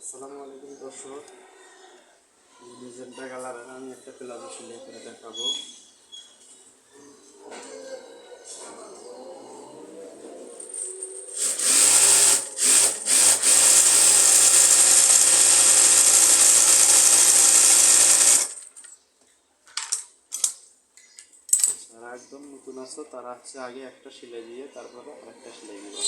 আসসালামু আলাইকুম, দর্শক। মেজেন্টা কালারের আমি একটা প্লাজো সেলাই করে দেখাবো। যারা একদম নতুন আছো, তারা হচ্ছে আগে একটা সেলাই দিয়ে তারপরে আরেকটা সেলাই দিবা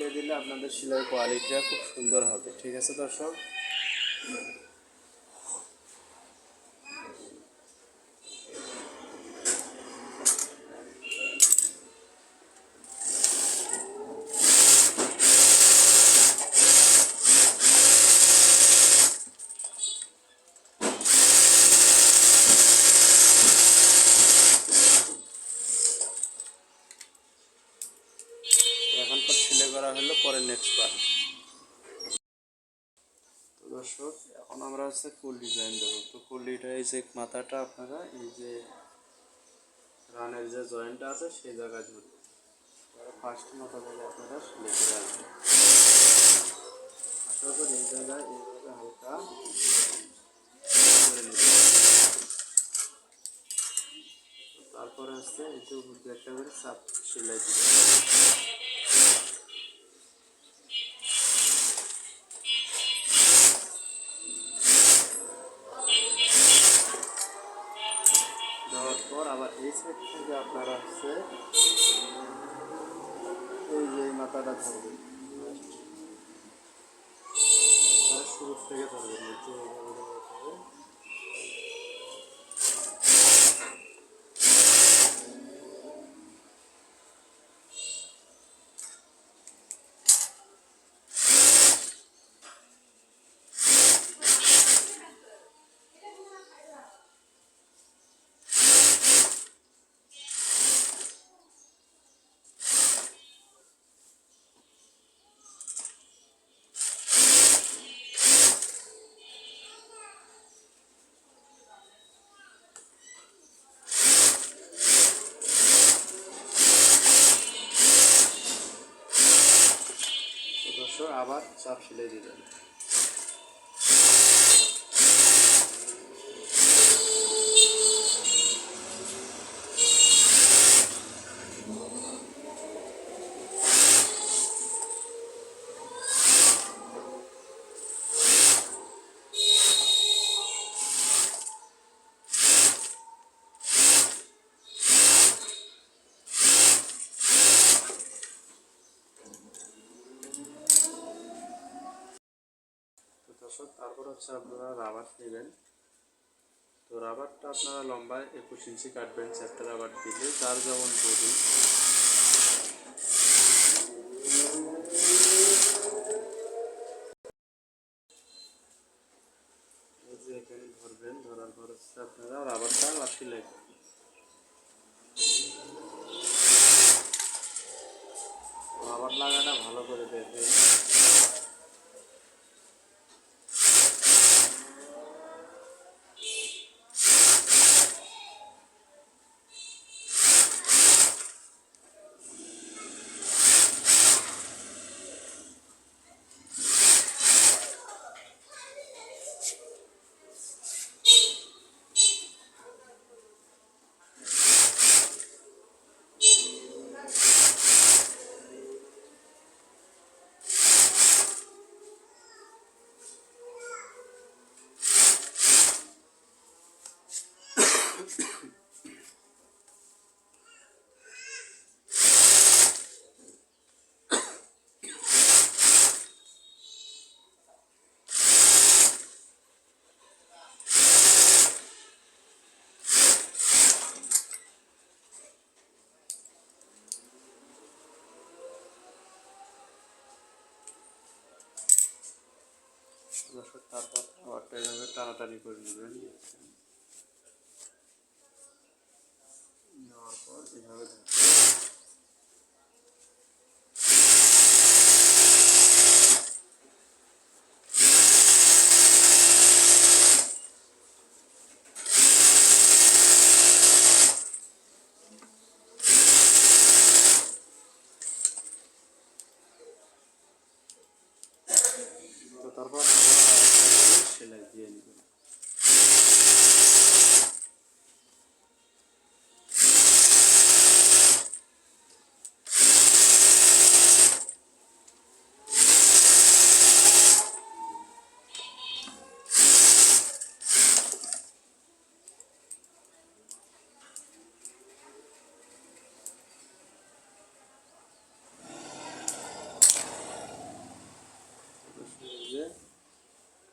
সেলাই দিলে আপনাদের সেলাই কোয়ালিটিটা খুব সুন্দর হবে। ঠিক আছে দর্শক এখন পর সেলাই করা হলো পরে নেক্সট পার্ট তো দর্শক, এখন আমরা হচ্ছে ফুল ডিজাইন দেবো। তো ফুল এই যে মাথাটা আপনারা, এই যে রানের যে জয়েন্টটা আছে, সেই জায়গায় ধরবেন ফার্স্ট মাথা থেকে আপনারা পর এই জায়গায় এইভাবে হালকা করে নেবেন তারপরে হচ্ছে এই যে একটা করে চাপ সেলাই দিবেন আবার এই সাইড থেকে আপনারা হচ্ছে এই যে মাথাটা ধরবেন। শুরু থেকে ধরবেন আবার চাপ সেলাই দিবেন তো দর্শক তারপর হচ্ছে আপনারা রাবার নেবেন। তো রাবারটা আপনারা লম্বায় একুশ ইঞ্চি কাটবেন, চারটে রাবার দিলে। যার যেমন যে এখানে ধরবেন, ধরার পর হচ্ছে আপনারা রাবারটা লাগবে রাবার লাগাটা ভালো করে দেখবেন। রসের তারপর খাবারটা এভাবে তাড়াতাড়ি করে নেবেন নেওয়ার পর এভাবে তারপর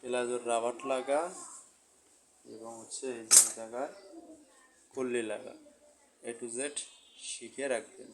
প্লাজোর রাবাট লাগা এবং হচ্ছে এই জায়গায় কল্লি লাগা। এ টু জেড শিখে রাখবেন।